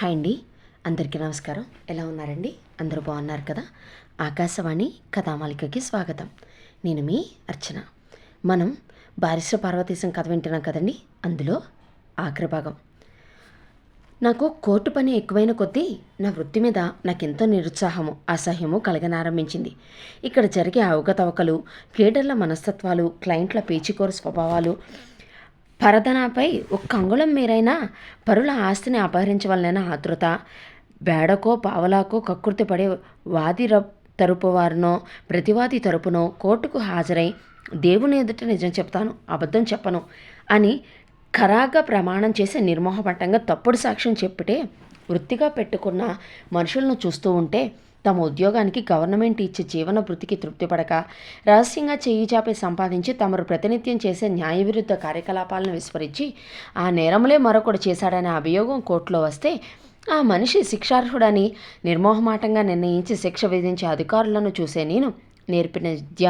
Hi అండి. అందరికీ నమస్కారం. ఎలా ఉన్నారండి? అందరూ బాగున్నారు కదా? ఆకాశవాణి కథామాలికకి స్వాగతం. నేను మీ అర్చన. మనం బారిశ్ర పార్వతీశం కథ వింటున్నాం కదండి? అందులో ఆఖరి భాగం. నాకు కోర్టు పని ఎక్కువైన కొద్దీ నా వృత్తి మీద నాకెంతో నిరుత్సాహము అసహ్యము కలగనారంభించింది ఇక్కడ జరిగే అవకతవకలు క్రీడర్ల మనస్తత్వాలు క్లయింట్ల పేచికోర స్వభావాలు పరదనాపై ఒక్క అంగుళం మీరైనా పరుల ఆస్తిని అపహరించవలనైన ఆతృత బేడకో పావలాకో కక్కుర్తి పడే వాది ర తరపు వారినో ప్రతివాది తరపునో కోర్టుకు హాజరై దేవుని ఎదుట నిజం చెప్తాను అబద్ధం చెప్పను అని ఖరాగా ప్రమాణం చేసి నిర్మోహపట్టంగా తప్పుడు సాక్ష్యం చెప్పితే వృత్తిగా పెట్టుకున్న మనుషులను చూస్తూ ఉంటే తమ ఉద్యోగానికి గవర్నమెంట్ ఇచ్చే జీవన వృత్తికి తృప్తిపడక రహస్యంగా చేయి చాపి సంపాదించి తమరు ప్రతినిత్యం చేసే న్యాయ విరుద్ధ కార్యకలాపాలను విస్మరించి ఆ నేరములే మరొకడు చేశాడనే అభియోగం కోర్టులో వస్తే ఆ మనిషి శిక్షార్హుడని నిర్మోహమాటంగా నిర్ణయించి శిక్ష విధించే అధికారులను చూసే నేను నేర్పిన విద్య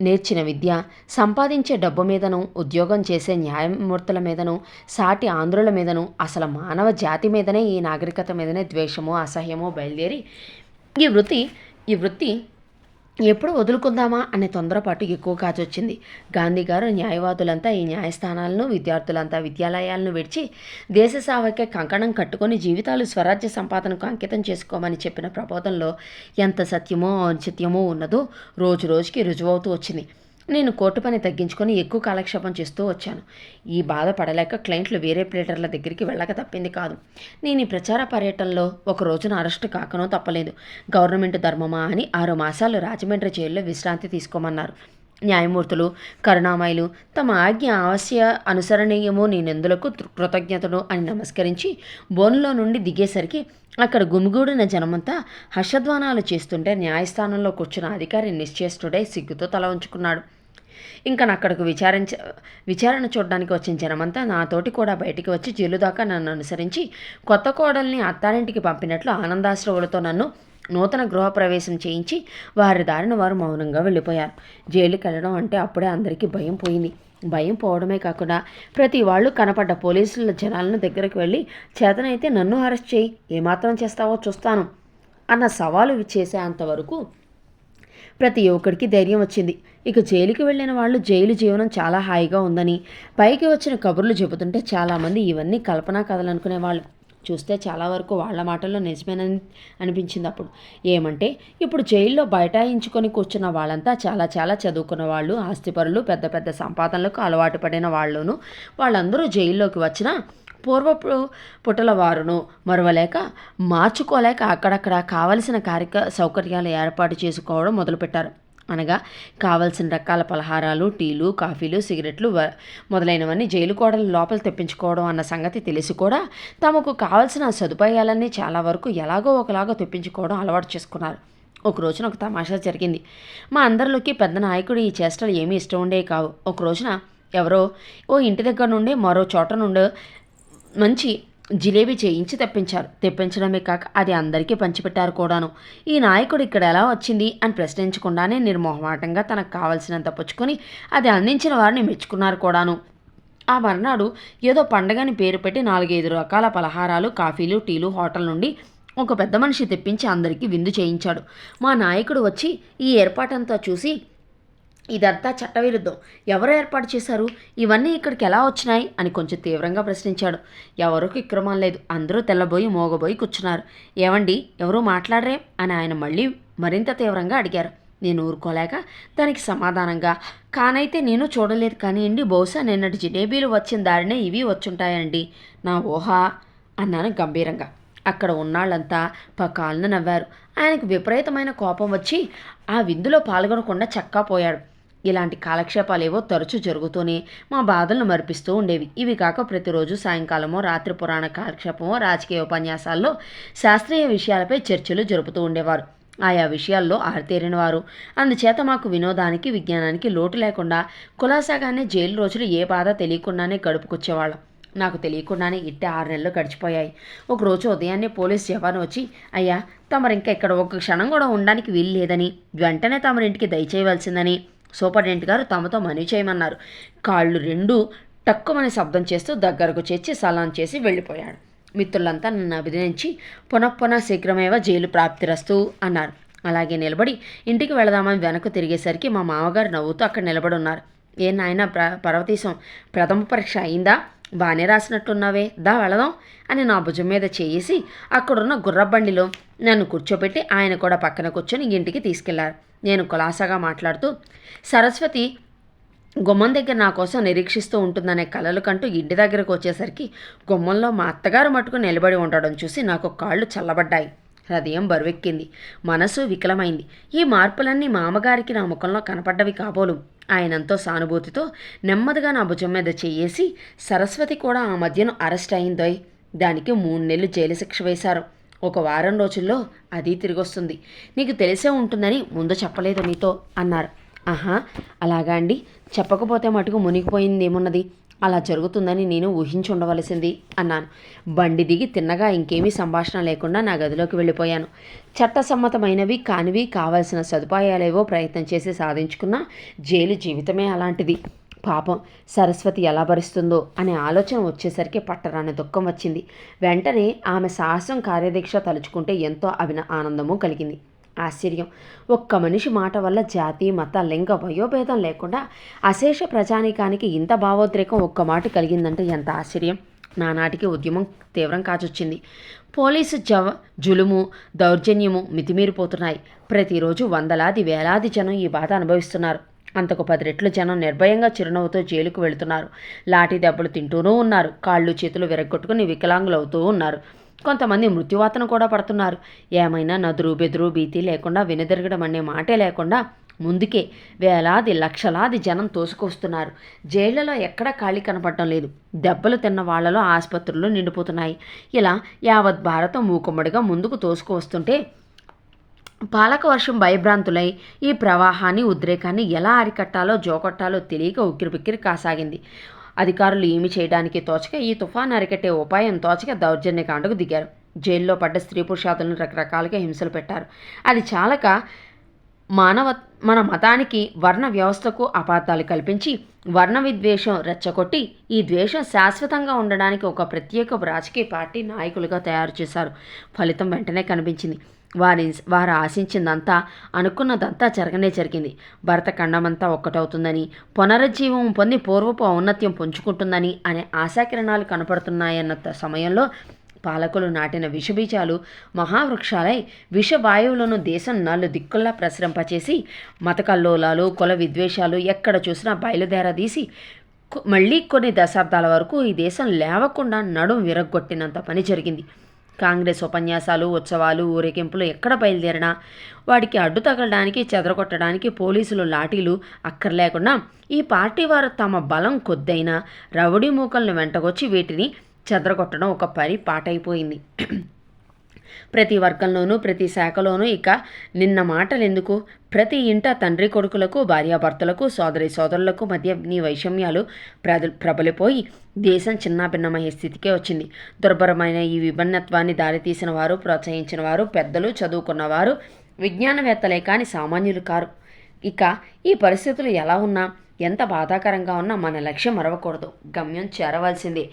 నేర్చిన విద్య సంపాదించే డబ్బు మీదను ఉద్యోగం చేసే న్యాయమూర్తుల మీదను సాటి ఆంధ్రుల మీదను అసలు మానవ జాతి మీదనే ఈ నాగరికత మీదనే ద్వేషము అసహ్యము బయలుదేరి ఈ వృత్తి ఈ వృత్తి ఎప్పుడు వదులుకుందామా అనే తొందరపాటు ఎక్కువ కాచొచ్చింది గాంధీ గారు న్యాయవాదులంతా ఈ న్యాయస్థానాలను విద్యార్థులంతా విద్యాలయాలను విడిచి దేశ సేవకే కంకణం కట్టుకొని జీవితాలు స్వరాజ్య సంపాదనకు అంకితం చేసుకోమని చెప్పిన ప్రబోధంలో ఎంత సత్యమో ఔచిత్యమో ఉన్నదో రోజు రోజుకి రుజువవుతూ వచ్చింది. నేను కోర్టు పని తగ్గించుకొని ఎక్కువ కాలక్షేపం చేస్తూ వచ్చాను. ఈ బాధ పడలేక క్లయింట్లు వేరే ప్లేటర్ల దగ్గరికి వెళ్ళక తప్పింది కాదు. నేను ఈ ప్రచార పర్యటనలో ఒక రోజున అరెస్టు కాకనో తప్పలేదు. గవర్నమెంట్ ధర్మమా అని ఆరు మాసాలు రాజమండ్రి జైల్లో విశ్రాంతి తీసుకోమన్నారు. న్యాయమూర్తులు కరుణామయులు తమ ఆజ్ఞ ఆవశ్య అనుసరణీయము నేనెందులకు కృతజ్ఞతను అని నమస్కరించి బోన్లో నుండి దిగేసరికి అక్కడ గుమిగూడిన జనమంతా హర్షధ్వానాలు చేస్తుంటే న్యాయస్థానంలో కూర్చున్న అధికారి నిశ్చేష్టుడై సిగ్గుతో తల ఉంచుకున్నాడు ఇంకా అక్కడకు విచారించ విచారణ చూడడానికి వచ్చిన జనమంతా నాతోటి కూడా బయటికి వచ్చి జైలు దాకా నన్ను అనుసరించి కొత్త కోడల్ని అత్తారింటికి పంపినట్లు ఆనందాశ్రవులతో నన్ను నూతన గృహప్రవేశం చేయించి వారి దారిన వారు మౌనంగా వెళ్ళిపోయారు. జైలుకి వెళ్ళడం అంటే అప్పుడే అందరికీ భయం పోయింది. భయం పోవడమే కాకుండా ప్రతి వాళ్ళు కనపడ్డ పోలీసుల జనాలను దగ్గరకు వెళ్ళి చేతనైతే నన్ను అరెస్ట్ చేయి ఏమాత్రం చేస్తావో చూస్తాను అన్న సవాలు చేసే అంతవరకు ప్రతి యువకుడికి ధైర్యం వచ్చింది. ఇక జైలుకి వెళ్ళిన వాళ్ళు జైలు జీవనం చాలా హాయిగా ఉందని పైకి వచ్చిన కబుర్లు చెబుతుంటే చాలామంది ఇవన్నీ కల్పనా కథలు అనుకునేవాళ్ళు. చూస్తే చాలా వరకు వాళ్ళ మాటల్లో నిజమేనని అనిపించింది అప్పుడు. ఏమంటే ఇప్పుడు జైల్లో బైఠాయించుకొని కూర్చున్న వాళ్ళంతా చాలా చాలా చదువుకున్న వాళ్ళు ఆస్తిపరులు పెద్ద పెద్ద సంపాదనలకు అలవాటు పడిన వాళ్ళును వాళ్ళందరూ జైల్లోకి వచ్చిన పూర్వపు పుటల వారును మరవలేక మార్చుకోలేక అక్కడక్కడ కావలసిన కార్యక సౌకర్యాలు ఏర్పాటు చేసుకోవడం మొదలుపెట్టారు. అనగా కావలసిన రకాల పలహారాలు టీలు కాఫీలు సిగరెట్లు మొదలైనవన్నీ జైలు కోడలు లోపల తెప్పించుకోవడం అన్న సంగతి తెలిసి కూడా తమకు కావలసిన సదుపాయాలన్నీ చాలా వరకు ఎలాగో ఒకలాగో తెప్పించుకోవడం అలవాటు చేసుకున్నారు. ఒక రోజున ఒక తమాషా జరిగింది. మా అందరిలోకి పెద్ద నాయకుడు ఈ చేష్టలు ఏమీ ఇష్టం ఉండే కావు. ఒక రోజున ఎవరో ఓ ఇంటి దగ్గర నుండి మరో చోట నుండి మంచి జిలేబీ చేయించి తెప్పించారు. తెప్పించడమే కాక అది అందరికీ పంచిపెట్టారు కూడాను. ఈ నాయకుడు ఇక్కడ ఎలా వచ్చింది అని ప్రశ్నించకుండానే నిర్మోహమాటంగా తనకు కావలసినంత పుచ్చుకొని అది అందించిన వారిని మెచ్చుకున్నారు కూడాను. ఆ మర్నాడు ఏదో పండగని పేరు పెట్టి నాలుగైదు రకాల పలహారాలు కాఫీలు టీలు హోటల్ నుండి ఒక పెద్ద మనిషి తెప్పించి అందరికీ విందు చేయించాడు. మా నాయకుడు వచ్చి ఈ ఏర్పాటంతా చూసి ఇదంతా చట్టవిరుద్ధం. ఎవరు ఏర్పాటు చేశారు? ఇవన్నీ ఇక్కడికి ఎలా వచ్చినాయి? అని కొంచెం తీవ్రంగా ప్రశ్నించాడు. ఎవరికి ఇక్రమం లేదు. అందరూ తెల్లబోయి మోగబోయి కూర్చున్నారు. ఏమండి ఎవరూ మాట్లాడరే? అని ఆయన మళ్ళీ మరింత తీవ్రంగా అడిగారు. నేను ఊరుకోలేక దానికి సమాధానంగా కానైతే నేను చూడలేదు కానివ్వండి బహుశా నిన్నటి జిలేబీలు వచ్చిన దారినే ఇవి వచ్చుంటాయండి. నా ఊహ అన్నాను గంభీరంగా. అక్కడ ఉన్నాళ్ళంతా పకాలను నవ్వారు. ఆయనకు విపరీతమైన కోపం వచ్చి ఆ విందులో పాల్గొనకుండా చక్కా పోయాడు. ఇలాంటి కాలక్షేపాలేవో తరచూ జరుగుతూనే మా బాధలను మరిపిస్తూ ఉండేవి. ఇవి కాక ప్రతిరోజు సాయంకాలమో రాత్రి పురాణ కాలక్షేపమో రాజకీయ ఉపన్యాసాల్లో శాస్త్రీయ విషయాలపై చర్చలు జరుపుతూ ఉండేవారు. ఆయా విషయాల్లో ఆరితేరిన వారు అందుచేత మాకు వినోదానికి విజ్ఞానానికి లోటు లేకుండా కులాసాగానే జైలు రోజులు ఏ బాధ తెలియకుండానే గడుపుకొచ్చేవాళ్ళం. నాకు తెలియకుండానే ఇట్టే ఆరు నెలలు గడిచిపోయాయి. ఒకరోజు ఉదయాన్నే పోలీస్ జవాన్ వచ్చి అయ్యా తమరు ఇంకా ఇక్కడ ఒక క్షణం కూడా ఉండడానికి వీలు లేదని వెంటనే తమరింటికి దయచేయవలసిందని సూపరింటెండెంట్ గారు తమతో మనీ చేయమన్నారు. కాళ్ళు రెండు టక్కుమని శబ్దం చేస్తూ దగ్గరకు చేర్చి సలాం చేసి వెళ్ళిపోయాడు. మిత్రులంతా నన్ను అభినందించి పునఃపున శీఘ్రమేవ జైలు ప్రాప్తిరస్తూ అన్నారు. అలాగే నిలబడి ఇంటికి వెళదామని వెనక్కు తిరిగేసరికి మా మామగారు నవ్వుతూ అక్కడ నిలబడి ఉన్నారు. ఏ నాయన ప్ర పర్వతీశం ప్రథమ పరీక్ష అయిందా? బాగానే రాసినట్టున్నావే దా వెళదాం అని నా భుజం మీద చేసి అక్కడున్న గుర్రబండిలో నన్ను కూర్చోబెట్టి ఆయన కూడా పక్కన కూర్చొని ఇంటికి తీసుకెళ్ళారు. నేను కులాసాగా మాట్లాడుతూ సరస్వతి గుమ్మం దగ్గర నా కోసం నిరీక్షిస్తూ ఉంటుందనే కలలు కంటూ ఇంటి దగ్గరకు వచ్చేసరికి గుమ్మంలో మా అత్తగారు మటుకు నిలబడి ఉండడం చూసి నాకు కాళ్ళు చల్లబడ్డాయి. హృదయం బరువెక్కింది. మనసు వికలమైంది. ఈ మార్పులన్నీ మామగారికి నా ముఖంలో కనపడ్డవి కాబోలు. ఆయనంతో సానుభూతితో నెమ్మదిగా నా భుజం మీద చెయ్యేసి సరస్వతి కూడా ఆ మధ్యను అరెస్ట్ అయిందోయ్. దానికి మూడు నెలలు జైలు శిక్ష వేశారు. ఒక వారం రోజుల్లో అది తిరిగొస్తుంది. నీకు తెలిసే ఉంటుందని ముందు చెప్పలేదు నీతో అన్నారు. ఆహా అలాగా అండి. చెప్పకపోతే మటుకు మునిగిపోయింది ఏమున్నది అలా జరుగుతుందని నేను ఊహించి ఉండవలసింది అన్నాను. బండి దిగి తిన్నగా ఇంకేమీ సంభాషణ లేకుండా నా గదిలోకి వెళ్ళిపోయాను. చట్టసమ్మతమైనవి కానివి కావలసిన సదుపాయాలేవో ప్రయత్నం చేసి సాధించుకున్న జైలు జీవితమే అలాంటిది. పాపం సరస్వతి ఎలా భరిస్తుందో అనే ఆలోచన వచ్చేసరికి పట్టరాని దుఃఖం వచ్చింది. వెంటనే ఆమె సాహసం కార్యదీక్ష తలుచుకుంటే ఎంతో అభిన ఆనందము కలిగింది. ఆశ్చర్యం. ఒక్క మనిషి మాట వల్ల జాతి మత లింగ వయోభేదం లేకుండా అశేష ప్రజానికానికి ఇంత భావోద్రేకం ఒక్క మాట కలిగిందంటే ఎంత ఆశ్చర్యం. నానాటికి ఉద్యమం తీవ్రం కాచొచ్చింది పోలీసు జవ జులుము దౌర్జన్యము మితిమీరిపోతున్నాయి. ప్రతిరోజు వందలాది వేలాది జనం ఈ బాధ అనుభవిస్తున్నారు. అంతకు పది రెట్లు జనం నిర్భయంగా చిరునవ్వుతో జైలుకు వెళుతున్నారు. లాఠీ దెబ్బలు తింటూనూ ఉన్నారు. కాళ్ళు చేతులు విరగొట్టుకుని వికలాంగులవుతూ ఉన్నారు. కొంతమంది మృత్యువాతను కూడా పడుతున్నారు. ఏమైనా నదురు బెదురు భీతి లేకుండా వెనుదిరగడం అనే మాటే లేకుండా ముందుకే వేలాది లక్షలాది జనం తోసుకొస్తున్నారు. జైళ్ళలో ఎక్కడ ఖాళీ కనపడటం లేదు. దెబ్బలు తిన్న వాళ్ళలో ఆసుపత్రులు నిండిపోతున్నాయి. ఇలా యావత్ భారతం మూకుమ్మడిగా ముందుకు తోసుకువస్తుంటే పాలక పాలకవర్షం భయభ్రాంతులై ఈ ప్రవాహాన్ని ఉద్రేకాన్ని ఎలా అరికట్టాలో జోకొట్టాలో తెలియక ఉక్కిరిబిక్కిరి కాసాగింది. అధికారులు ఏమి చేయడానికి తోచక ఈ తుఫాను అరికట్టే ఉపాయం తోచక దౌర్జన్యకాండకు దిగారు. జైల్లో పడ్డ స్త్రీ పురుషాదులను రకరకాలుగా హింసలు పెట్టారు. అది చాలక మానవ మన మతానికి వర్ణ వ్యవస్థకు అపార్థాలు కల్పించి వర్ణ విద్వేషం రెచ్చగొట్టి ఈ ద్వేషం శాశ్వతంగా ఉండడానికి ఒక ప్రత్యేక రాజకీయ పార్టీ నాయకులుగా తయారు చేశారు. ఫలితం వెంటనే కనిపించింది. వారి వారు ఆశించిందంతా అనుకున్నదంతా జరగనే జరిగింది. భరత ఖండమంతా ఒక్కటవుతుందని పునరుజ్జీవం పొంది పూర్వపు ఔన్నత్యం పుంజుకుంటుందని అనే ఆశాకిరణాలు కనపడుతున్నాయన్న త- సమయంలో పాలకులు నాటిన విషబీజాలు మహావృక్షాలై విషవాయువులను దేశం నాలుగు దిక్కుల్లా ప్రసరింపచేసి మతకల్లోలాలు కుల విద్వేషాలు ఎక్కడ చూసినా బయలుదేరదీసి మళ్ళీ కొన్ని దశాబ్దాల వరకు ఈ దేశం లేవకుండా నడుం విరగ్గొట్టినంత పని జరిగింది. కాంగ్రెస్ ఉపన్యాసాలు ఉత్సవాలు ఊరేగింపులు ఎక్కడ బయలుదేరినా వాడికి అడ్డు తగలడానికి చెదరగొట్టడానికి పోలీసులు లాఠీలు అక్కర్లేకుండా ఈ పార్టీ వారు తమ బలం కొద్దైనా రౌడీ మూకలను వెంటగొచ్చి వీటిని చెదరగొట్టడం ఒక పరి పాటైపోయింది ప్రతి వర్గంలోనూ ప్రతి శాఖలోనూ ఇక నిన్న మాటలెందుకు? ప్రతి ఇంట తండ్రి కొడుకులకు భార్యాభర్తలకు సోదరి సోదరులకు మధ్య నీ వైషమ్యాలు ప్రద ప్రబలిపోయి దేశం చిన్నాభిన్నమయ్యే స్థితికే వచ్చింది. దుర్భరమైన ఈ విభిన్నత్వాన్ని దారితీసిన వారు ప్రోత్సహించిన వారు పెద్దలు చదువుకున్నవారు విజ్ఞానవేత్తలే కాని సామాన్యులు కారు. ఇక ఈ పరిస్థితులు ఎలా ఉన్నా ఎంత బాధాకరంగా ఉన్నా మన లక్ష్యం మరవకూడదు. గమ్యం చేరవలసిందే.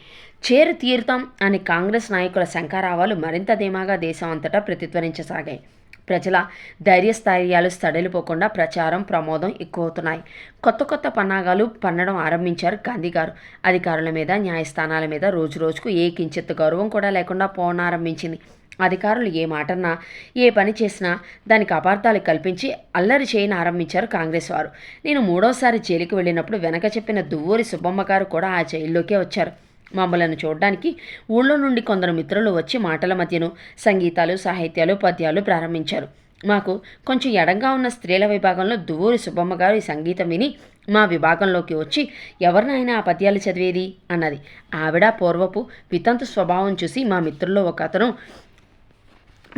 చేరు తీరుతాం అని కాంగ్రెస్ నాయకుల శంకారావాలు మరింత ధీమాగా దేశం అంతటా ప్రతిధ్వనించసాగాయి. ప్రజల ధైర్యస్థైర్యాలు సడలిపోకుండా ప్రచారం ప్రమోదం ఎక్కువవుతున్నాయి. కొత్త కొత్త పన్నాగాలు పన్నడం ఆరంభించారు గాంధీ గారు. అధికారుల మీద న్యాయస్థానాల మీద రోజు రోజుకు ఏ కించిత్ గౌరవం కూడా లేకుండా పోనారంభించింది అధికారులు ఏ మాటన్నా ఏ పని చేసినా దానికి అపార్థాలు కల్పించి అల్లరి చేయని ఆరంభించారు కాంగ్రెస్ వారు. నేను మూడోసారి జైలుకి వెళ్ళినప్పుడు వెనక చెప్పిన దువ్వూరి సుబ్బమ్మ గారు కూడా ఆ జైల్లోకే వచ్చారు. మమ్మలను చూడడానికి ఊళ్ళో నుండి కొందరు మిత్రులు వచ్చి మాటల మధ్యను సంగీతాలు సాహిత్యాలు పద్యాలు ప్రారంభించారు. మాకు కొంచెం ఎడంగా ఉన్న స్త్రీల విభాగంలో దువ్వూరి సుబ్బమ్మ గారు ఈ సంగీతం విని మా విభాగంలోకి వచ్చి ఎవరినైనా ఆ పద్యాలు చదివేది? అన్నది. ఆవిడ పూర్వపు వితంతు స్వభావం చూసి మా మిత్రుల్లో ఒక అతను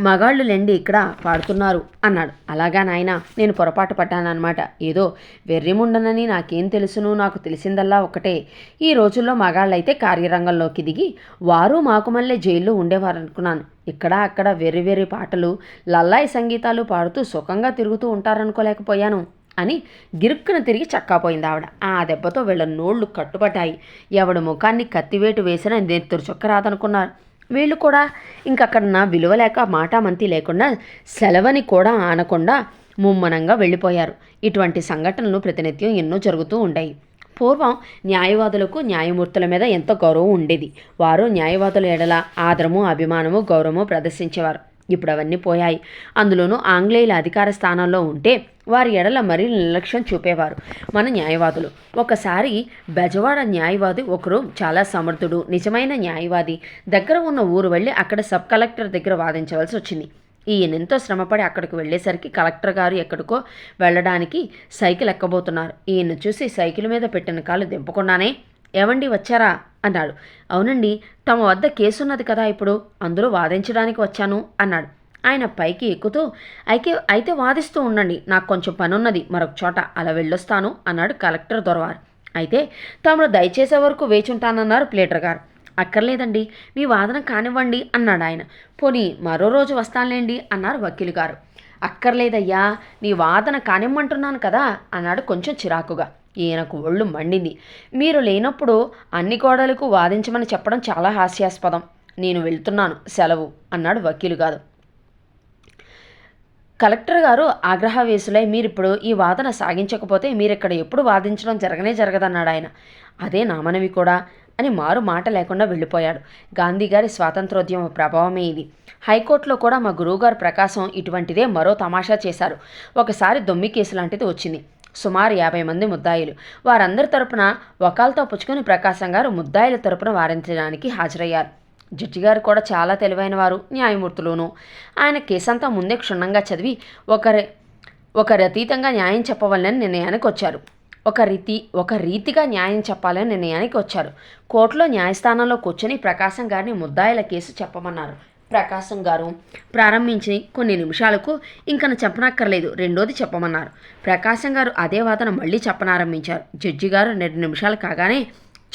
మగాళ్ళు లెండి ఇక్కడ పాడుతున్నారు అన్నాడు. అలాగా నాయన నేను పొరపాటు పడ్డానన్నమాట. ఏదో వెర్రిముండనని నాకేం తెలుసును నాకు తెలిసిందల్లా ఒకటే ఈ రోజుల్లో మగాళ్ళైతే కార్యరంగంలోకి దిగి వారు మాకు మళ్ళీ జైల్లో ఉండేవారు అనుకున్నాను ఇక్కడ అక్కడ వెర్రి వెర్రి పాటలు లల్లాయి సంగీతాలు పాడుతూ సుఖంగా తిరుగుతూ ఉంటారనుకోలేకపోయాను అని గిరుక్కున తిరిగి చక్కాపోయింది ఆవిడ. ఆ దెబ్బతో వీళ్ళ నోళ్ళు కట్టుబట్టాయి ఎవడు ముఖాన్ని కత్తివేటు వేసినా నెత్తురు చొక్క రాదనుకున్నారు వీళ్ళు కూడా ఇంకక్కడ నా విలువ లేక మాటామంతి లేకుండా సెలవని కూడా ఆనకుండా ముమ్మనంగా వెళ్ళిపోయారు. ఇటువంటి సంఘటనలు ప్రతినిత్యం ఎన్నో జరుగుతూ ఉంటాయి పూర్వం న్యాయవాదులకు న్యాయమూర్తుల మీద ఎంతో గౌరవం ఉండేది. వారు న్యాయవాదుల ఎడల ఆదరము అభిమానము గౌరవము ప్రదర్శించేవారు. ఇప్పుడు అవన్నీ పోయాయి. అందులోనూ ఆంగ్లేయుల అధికార స్థానంలో ఉంటే వారి ఎడల మరీ నిర్లక్ష్యం చూపేవారు. మన న్యాయవాదులు. ఒకసారి బెజవాడ న్యాయవాది ఒకరు చాలా సమర్థుడు నిజమైన న్యాయవాది. దగ్గర ఉన్న ఊరు వెళ్ళి అక్కడ సబ్ కలెక్టర్ దగ్గర వాదించవలసి వచ్చింది. ఈయన ఎంతో శ్రమపడి అక్కడికి వెళ్ళేసరికి కలెక్టర్ గారు ఎక్కడికో వెళ్ళడానికి సైకిల్ ఎక్కబోతున్నారు. ఈయన చూసి సైకిల్ మీద పెట్టిన కాలు దింపకుండానే ఏమండి వచ్చారా? అన్నాడు. అవునండి తమ వద్ద కేసు ఉన్నది కదా ఇప్పుడు. అందులో వాదించడానికి వచ్చాను అన్నాడు. ఆయన పైకి ఎక్కుతూ అయితే అయితే వాదిస్తూ ఉండండి నాకు కొంచెం పనున్నది మరొక చోట అలా వెళ్ళొస్తాను అన్నాడు కలెక్టర్ దొరవారు. అయితే తమను దయచేసే వరకు వేచుంటానన్నారు ప్లేటర్ గారు. అక్కర్లేదండి మీ వాదన కానివ్వండి అన్నాడు ఆయన. పోనీ మరో రోజు వస్తానులేండి అన్నారు వకీలు గారు. అక్కర్లేదయ్యా నీ వాదన కానిమ్మంటున్నాను కదా అన్నాడు కొంచెం చిరాకుగా. ఈయనకు ఒళ్ళు మండింది. మీరు లేనప్పుడు అన్ని గోడలకు వాదించమని చెప్పడం చాలా హాస్యాస్పదం. నేను వెళ్తున్నాను సెలవు అన్నాడు వకీలు గారు. కలెక్టర్ గారు ఆగ్రహవేశులై మీరిప్పుడు ఈ వాదన సాగించకపోతే మీరిక్కడ ఎప్పుడు వాదించడం జరగనే జరగదన్నాడు ఆయన. అదే నామనవి కూడా అని మారు మాట లేకుండా వెళ్ళిపోయాడు. గాంధీ గారి స్వాతంత్రోద్యమ ప్రభావమే ఇది. హైకోర్టులో కూడా మా గురువుగారు ప్రకాశం ఇటువంటిదే మరో తమాషా చేశారు. ఒకసారి దొమ్మి కేసు లాంటిది వచ్చింది. సుమారు యాభై మంది ముద్దాయిలు. వారందరి తరపున వకాలతో పుచ్చుకొని ప్రకాశం గారు ముద్దాయిల తరపున వారించడానికి హాజరయ్యారు. జడ్జి గారు కూడా చాలా తెలివైన వారు న్యాయమూర్తులును. ఆయన కేసంతా ముందే క్షుణ్ణంగా చదివి ఒకరి ఒకరి అతీతంగా న్యాయం చెప్పవాలని నిర్ణయానికి వచ్చారు. ఒక రీతి ఒక రీతిగా న్యాయం చెప్పాలని నిర్ణయానికి వచ్చారు. కోర్టులో న్యాయస్థానంలో కూర్చొని ప్రకాశం గారిని ముద్దాయిల కేసు చెప్పమన్నారు. ప్రకాశం గారు ప్రారంభించి కొన్ని నిమిషాలకు ఇంకను చెప్పనక్కర్లేదు రెండోది చెప్పమన్నారు. ప్రకాశం గారు అదే వాదన మళ్ళీ చెప్పనారంభించారు. జడ్జి గారు రెండు నిమిషాలు కాగానే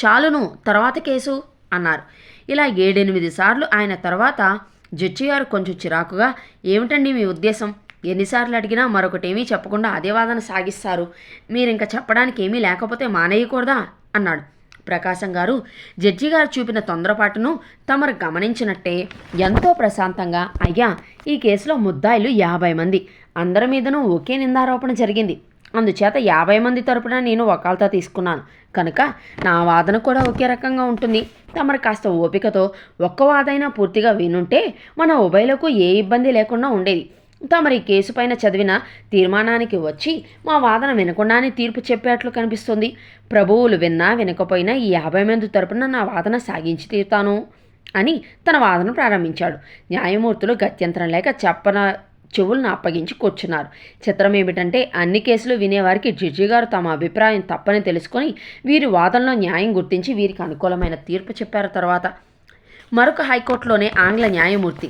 చాలును తర్వాత కేసు అన్నారు. ఇలా ఏడెనిమిది సార్లు ఆయన తర్వాత జడ్జిగారు కొంచెం చిరాకుగా ఏమిటండి మీ ఉద్దేశం? ఎన్నిసార్లు అడిగినా మరొకటేమీ చెప్పకుండా అదే వాదన సాగిస్తారు. మీరు ఇంకా చెప్పడానికి ఏమీ లేకపోతే మానేయకూడదా? అన్నాడు. ప్రకాశం గారు జడ్జి గారు చూపిన తొందరపాటును తమరు గమనించినట్టే. ఎంతో ప్రశాంతంగా అయ్యా ఈ కేసులో ముద్దాయిలు యాభై మంది. అందరి మీదనూ ఒకే నిందారోపణ జరిగింది. అందుచేత యాభై మంది తరపున నేను వకాల్తా తీసుకున్నాను. కనుక నా వాదన కూడా ఒకే రకంగా ఉంటుంది. తమరు కాస్త ఓపికతో ఒక్క వాదైనా పూర్తిగా వినుంటే మన ఉభయలకు ఏ ఇబ్బంది లేకుండా ఉండేది. తమరి కేసు పైన చదివిన తీర్మానానికి వచ్చి మా వాదన వినకుండానే తీర్పు చెప్పేట్లు కనిపిస్తుంది. ప్రభువులు విన్నా వినకపోయినా ఈ యాభై మంది తరపున నా వాదన సాగించి తీరుతాను అని తన వాదన ప్రారంభించాడు. న్యాయమూర్తులు గత్యంతరం లేక చెప్పన చెవులను అప్పగించి కూర్చున్నారు. చిత్రం ఏమిటంటే అన్ని కేసులు వినేవారికి జడ్జి గారు తమ అభిప్రాయం తప్పని తెలుసుకొని వీరి వాదనలో న్యాయం గుర్తించి వీరికి అనుకూలమైన తీర్పు చెప్పారు తర్వాత. మరొక హైకోర్టులోనే ఆంగ్ల న్యాయమూర్తి.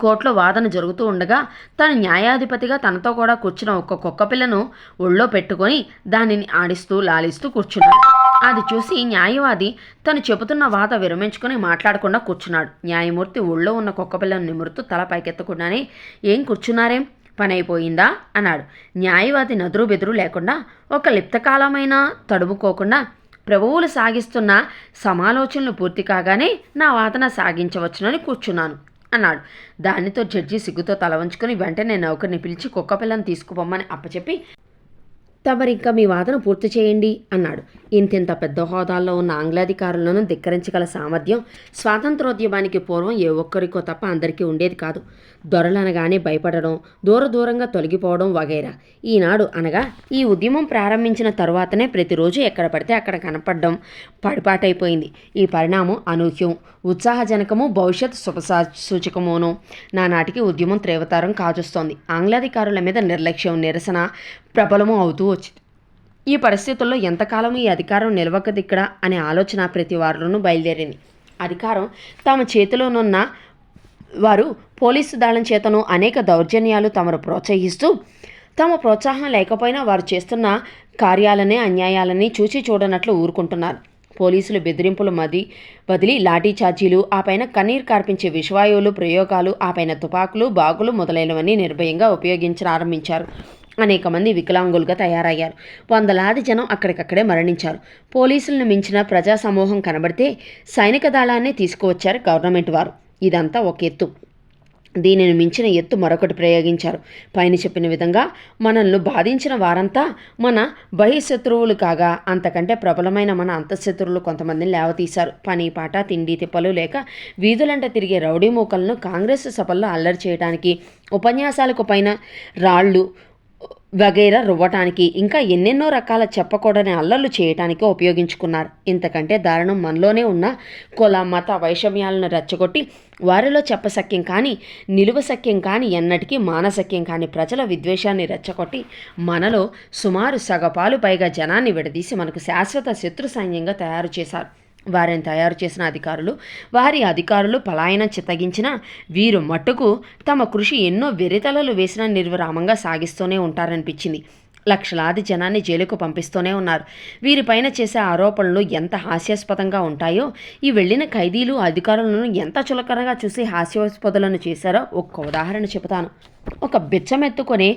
కోర్టులో వాదన జరుగుతూ ఉండగా తన న్యాయాధిపతిగా తనతో కూడా కూర్చున్న ఒక్క కుక్క పిల్లను ఒళ్ళో పెట్టుకొని దానిని ఆడిస్తూ లాలిస్తూ కూర్చున్నాడు అది చూసి న్యాయవాది తను చెబుతున్న వాద విరమించుకొని మాట్లాడకుండా కూర్చున్నాడు. న్యాయమూర్తి ఒళ్ళో ఉన్న కుక్కపిల్లను నిమురుతూ తల పైకెత్తకుండానే ఏం కూర్చున్నారేం? పని అయిపోయిందా అన్నాడు. న్యాయవాది నదురు బెదురు లేకుండా ఒక లిప్తకాలమైనా తడుముకోకుండా ప్రభువులు సాగిస్తున్న సమాలోచనలు పూర్తి కాగానే నా వాదన సాగించవచ్చునని కూర్చున్నాను అన్నాడు. దానితో జడ్జి సిగ్గుతో తల వంచుకొని వెంటనే నౌకర్ని పిలిచి కుక్కపిల్లని తీసుకుపోమ్మని అప్పచెప్పి తమరింకా మీ వాదన పూర్తి చేయండి అన్నాడు. ఇంతింత పెద్ద హోదాల్లో ఉన్న ఆంగ్లాధికారులను ధిక్కరించగల సామర్థ్యం స్వాతంత్రోద్యమానికి పూర్వం ఏ ఒక్కరికో తప్ప అందరికీ ఉండేది కాదు. దొరలనగానే భయపడడం దూర దూరంగా తొలగిపోవడం వగైరా. ఈనాడు అనగా ఈ ఉద్యమం ప్రారంభించిన తరువాతనే ప్రతిరోజు ఎక్కడ పడితే అక్కడ కనపడడం పడిపాటైపోయింది. ఈ పరిణామం అనూహ్యం ఉత్సాహజనకము భవిష్యత్ శుభ సూచకమును నానాటికి ఉద్యమం త్రేవతారం కాజొస్తోంది. ఆంగ్లాధికారుల మీద నిర్లక్ష్యం నిరసన ప్రబలము అవుతూ వచ్చింది. ఈ పరిస్థితుల్లో ఎంతకాలం ఈ అధికారం నిలవకదిక్కడ అనే ఆలోచన ప్రతి వారిలోనూ బయలుదేరింది. అధికారం తమ చేతిలోనున్న వారు పోలీసు దళం చేతను అనేక దౌర్జన్యాలు తమరు ప్రోత్సహిస్తూ తమ ప్రోత్సాహం లేకపోయినా వారు చేస్తున్న కార్యాలనే అన్యాయాలని చూచి చూడనట్లు ఊరుకుంటున్నారు. పోలీసులు బెదిరింపులు మది వదిలి లాఠీ ఛార్జీలు ఆ పైన కన్నీరు కార్పించే విషవాయువులు ప్రయోగాలు ఆ పైన తుపాకులు బాగులు మొదలైనవన్నీ నిర్భయంగా ఉపయోగించారంభించారు అనేక మంది వికలాంగులుగా తయారయ్యారు. వందలాది జనం అక్కడికక్కడే మరణించారు. పోలీసులను మించిన ప్రజా సమూహం కనబడితే సైనిక దళాన్ని తీసుకువచ్చారు గవర్నమెంట్ వారు. ఇదంతా ఒక ఎత్తు. దీనిని మించిన ఎత్తు మరొకటి ప్రయోగించారు. పైన చెప్పిన విధంగా మనల్ని బాధించిన వారంతా మన బహిశత్రువులు కాగా అంతకంటే ప్రబలమైన మన అంతఃశత్రువులు కొంతమందిని లేవతీశారు. పని పాట తిండి తిప్పలు లేక వీధులంట తిరిగే రౌడీ మూకలను కాంగ్రెస్ సభల్లో అల్లరి చేయడానికి ఉపన్యాసాలకు పైన రాళ్ళు వగైరా రువ్వటానికి ఇంకా ఎన్నెన్నో రకాల చెప్పకూడని అల్లర్లు చేయటానికి ఉపయోగించుకున్నారు. ఇంతకంటే దారుణం మనలోనే ఉన్న కుల మత వైషమ్యాలను రెచ్చగొట్టి వారిలో చెప్పసక్యం కానీ నిలువ సఖ్యం కానీ ఎన్నటికీ మానసక్యం కానీ ప్రజల విద్వేషాన్ని రెచ్చగొట్టి మనలో సుమారు సగపాలు పైగా జనాన్ని విడదీసి మనకు శాశ్వత శత్రు సైన్యంగా తయారు చేశారు. వారిని తయారు చేసిన అధికారులు వారి అధికారులు పలాయనం చిత్తగించిన వీరు మట్టుకు తమ కృషి ఎన్నో వెరితలలు వేసిన నిర్విరామంగా సాగిస్తూనే ఉంటారనిపించింది. లక్షలాది జనాన్ని జైలుకు పంపిస్తూనే ఉన్నారు. వీరిపైన చేసే ఆరోపణలు ఎంత హాస్యాస్పదంగా ఉంటాయో ఈ వెళ్ళిన ఖైదీలు అధికారులను ఎంత చులకనగా చూసి హాస్యాస్పదులను చేశారో ఒక్క ఉదాహరణ చెబుతాను. ఒక బిచ్చమెత్తుకొని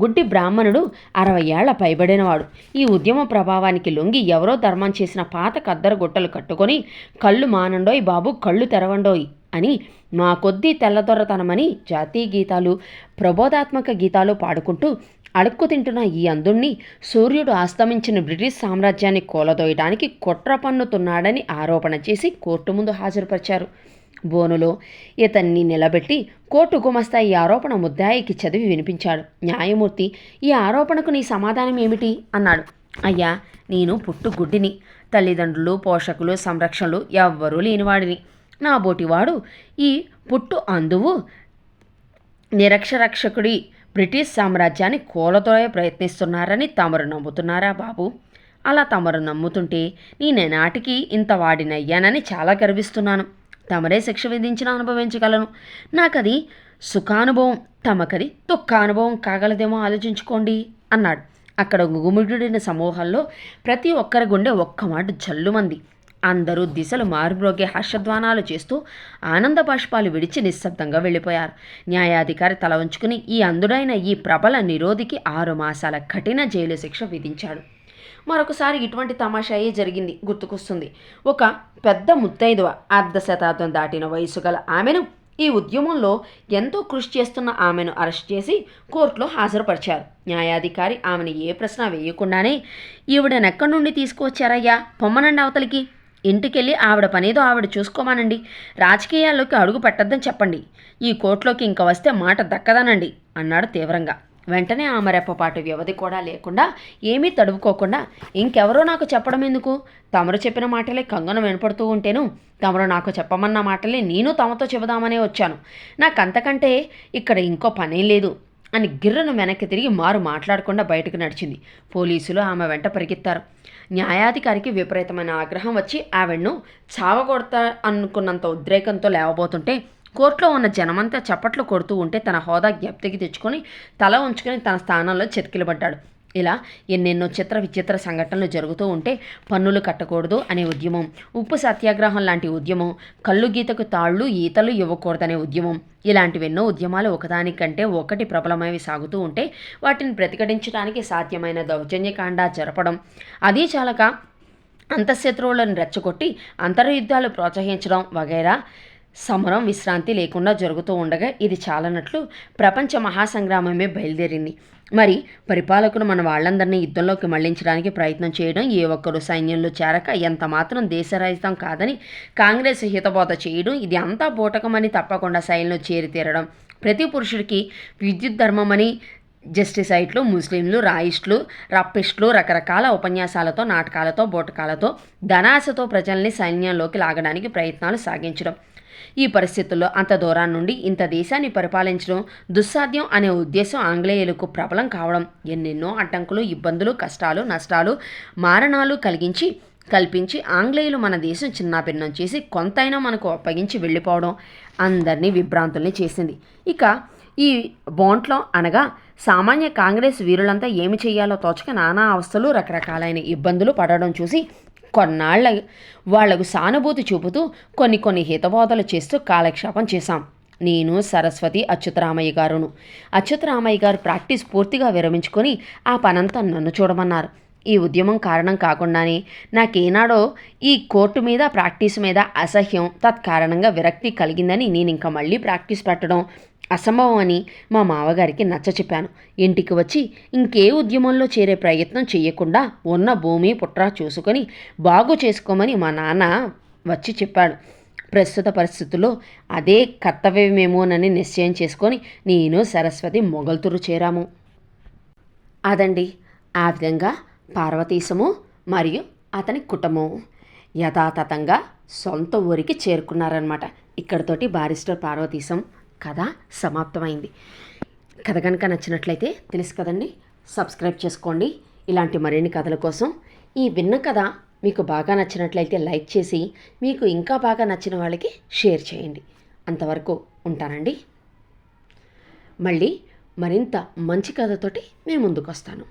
గుడ్డి బ్రాహ్మణుడు అరవై ఏళ్ళ పైబడినవాడు. ఈ ఉద్యమ ప్రభావానికి లొంగి ఎవరో ధర్మం చేసిన పాత కద్దరు గుట్టలు కట్టుకొని కళ్ళు మానండోయ్ బాబు కళ్ళు తెరవండోయ్. అని మా కొద్దీ తెల్లదొరతనమని జాతీయ గీతాలు ప్రబోధాత్మక గీతాలు పాడుకుంటూ అడుక్కు తింటున్న ఈ అందుణ్ణి సూర్యుడు ఆస్తమించిన బ్రిటిష్ సామ్రాజ్యాన్ని కూలదోయడానికి కుట్ర పన్నుతున్నాడని ఆరోపణ చేసి కోర్టు ముందు హాజరుపరిచారు. బోనులో ఇతన్ని నిలబెట్టి కోర్టు గుమస్తా ఈ ఆరోపణ ముద్దాయికి చదివి వినిపించాడు. న్యాయమూర్తి ఈ ఆరోపణకు నీ సమాధానం ఏమిటి? అన్నాడు. అయ్యా నేను పుట్టుగుడ్డిని తల్లిదండ్రులు పోషకులు సంరక్షణలు ఎవ్వరూ లేనివాడిని. నా బోటివాడు. ఈ పుట్టు అందువు నిరక్షరక్షకుడి బ్రిటిష్ సామ్రాజ్యాన్ని కూలతోయ ప్రయత్నిస్తున్నారని తమరు నమ్ముతున్నారా బాబు? అలా తమరు నమ్ముతుంటే నేనెనాటికి ఇంత వాడినయ్యానని చాలా గర్విస్తున్నాను. తమరే శిక్ష విధించిన అనుభవించగలను. నాకది సుఖానుభవం తమకది దుఃఖానుభవం కాగలదేమో ఆలోచించుకోండి అన్నాడు. అక్కడ గుమిగుడిన సమూహంలో ప్రతి ఒక్కరి గుండె ఒక్క మాట జల్లుమంది. అందరూ దిశలు మారుమ్రోగే హర్షధ్వానాలు చేస్తూ ఆనంద బాష్పాలు విడిచి నిశ్శబ్దంగా వెళ్ళిపోయారు. న్యాయాధికారి తల ఉంచుకుని ఈ అందుడైన ఈ ప్రబల నిరోధికి ఆరు మాసాల కఠిన జైలు శిక్ష విధించాడు. మరొకసారి ఇటువంటి తమాషాయే జరిగింది గుర్తుకొస్తుంది. ఒక పెద్ద ముత్తైదువ అర్ధ శతాబ్దం దాటిన వయసు గల ఆమెను ఈ ఉద్యమంలో ఎంతో కృషి చేస్తున్న ఆమెను అరెస్ట్ చేసి కోర్టులో హాజరుపరిచారు. న్యాయాధికారి ఆమెను ఏ ప్రశ్న వేయకుండానే ఈవిడనెక్కడి నుండి తీసుకువచ్చారయ్యా? పొమ్మనండి అవతలికి. ఇంటికెళ్ళి ఆవిడ పనేదో ఆవిడ చూసుకోమానండి. రాజకీయాల్లోకి అడుగు పెట్టద్దని చెప్పండి. ఈ కోర్టులోకి ఇంక వస్తే మాట దక్కదనండి అన్నాడు తీవ్రంగా. వెంటనే ఆమె రెప్పపాటు వ్యవధి కూడా లేకుండా ఏమీ తడువుకోకుండా ఇంకెవరో నాకు చెప్పడం ఎందుకు? తమరు చెప్పిన మాటలే కంగన వినపడుతూ ఉంటేను తమరు నాకు చెప్పమన్న మాటలే నేను తమతో చెబుదామనే వచ్చాను. నాకు అంతకంటే ఇక్కడ ఇంకో పనేం లేదు అని గిర్రను వెనక్కి తిరిగి మారు మాట్లాడకుండా బయటకు నడిచింది. పోలీసులు ఆమె వెంట పరిగెత్తారు. న్యాయాధికారికి విపరీతమైన ఆగ్రహం వచ్చి ఆవిడను చావగొడతా అనుకున్నంత ఉద్రేకంతో లేవబోతుంటే కోర్టులో ఉన్న జనమంతా చప్పట్లు కొడుతూ ఉంటే తన హోదా జ్ఞప్తికి తెచ్చుకొని తల ఉంచుకొని తన స్థానంలో చెతికిలబడ్డాడు. ఇలా ఎన్నెన్నో చిత్ర విచిత్ర సంఘటనలు జరుగుతూ ఉంటే పన్నులు కట్టకూడదు అనే ఉద్యమం ఉప్పు సత్యాగ్రహం లాంటి ఉద్యమం కళ్ళు గీతకు తాళ్ళు ఈతలు ఇవ్వకూడదనే ఉద్యమం. ఇలాంటివెన్నో ఉద్యమాలు ఒకదానికంటే ఒకటి ప్రబలమైవి సాగుతూ ఉంటే వాటిని ప్రతిఘటించడానికి సాధ్యమైన దౌర్జన్యకాండ జరపడం. అదీ చాలక అంతఃశత్రువులను రెచ్చగొట్టి అంతర్యుద్ధాలు ప్రోత్సహించడం వగైరా. సమరం విశ్రాంతి లేకుండా జరుగుతూ ఉండగా ఇది చాలనట్లు ప్రపంచ మహాసంగ్రామమే బయలుదేరింది. మరి పరిపాలకులు మన వాళ్ళందరినీ యుద్ధంలోకి మళ్ళించడానికి ప్రయత్నం చేయడం ఏ ఒక్కరు సైన్యంలో చేరక ఎంత మాత్రం దేశరహితం కాదని కాంగ్రెస్ హితబోధ చేయడం ఇది అంతా బూటకమని తప్పకుండా సైన్యంలో చేరి తీరడం ప్రతి పురుషుడికి విద్యుత్ ధర్మమని జస్టిసైట్లు ముస్లింలు రాయిస్టులు రప్పిస్టులు రకరకాల ఉపన్యాసాలతో నాటకాలతో బోటకాలతో ధనాశతో ప్రజల్ని సైన్యంలోకి లాగడానికి ప్రయత్నాలు సాగించడం. ఈ పరిస్థితుల్లో అంత దూరం నుండి ఇంత దేశాన్ని పరిపాలించడం దుస్సాధ్యం అనే ఉద్దేశం ఆంగ్లేయులకు ప్రబలం కావడం ఎన్నెన్నో అడ్డంకులు ఇబ్బందులు కష్టాలు నష్టాలు మారణాలు కలిగించి కల్పించి ఆంగ్లేయులు మన దేశం చిన్నాభిన్నం చేసి కొంతైనా మనకు అప్పగించి వెళ్ళిపోవడం అందరినీ విభ్రాంతుల్ని చేసింది. ఇక ఈ బోంట్లో అనగా సామాన్య కాంగ్రెస్ వీరులంతా ఏమి చేయాలో తోచక నానా అవస్థలు రకరకాలైన ఇబ్బందులు పడడం చూసి కొన్నాళ్ళ వాళ్ళకు సానుభూతి చూపుతూ కొన్ని కొన్ని హితబోధలు చేస్తూ కాలక్షేపం చేశాం. నేను సరస్వతి అచ్యుతరామయ్య గారును. అచ్యుతరామయ్య గారు ప్రాక్టీస్ పూర్తిగా విరమించుకొని ఆ పనంతా నన్ను చూడమన్నారు. ఈ ఉద్యమం కారణం కాకుండానే నాకేనాడో ఈ కోర్టు మీద ప్రాక్టీస్ మీద అసహ్యం తత్కారణంగా విరక్తి కలిగిందని నేను ఇంకా మళ్ళీ ప్రాక్టీస్ పెట్టడం అసంభవం అని మా మావగారికి నచ్చ చెప్పాను. ఇంటికి వచ్చి ఇంకే ఉద్యమంలో చేరే ప్రయత్నం చేయకుండా ఉన్న భూమి పుట్ర చూసుకొని బాగు చేసుకోమని మా నాన్న వచ్చి చెప్పాడు. ప్రస్తుత పరిస్థితుల్లో అదే కర్తవ్యమేమోనని నిశ్చయం చేసుకొని నేను సరస్వతి మొగల్తురు చేరాము. అదండి. ఆ విధంగా పార్వతీశము మరియు అతని కుటుంబం యథాతథంగా సొంత ఊరికి చేరుకున్నారనమాట ఇక్కడతోటి బారిస్టర్ పార్వతీశం కథ సమాప్తమైంది. కథ కనుక నచ్చినట్లయితే తెలుసు కదండి సబ్స్క్రైబ్ చేసుకోండి. ఇలాంటి మరిన్ని కథల కోసం ఈ విన్న కథ మీకు బాగా నచ్చినట్లయితే లైక్ చేసి మీకు ఇంకా బాగా నచ్చిన వాళ్ళకి షేర్ చేయండి. అంతవరకు ఉంటానండి. మళ్ళీ మరింత మంచి కథతోటి మేము ముందుకు వస్తాను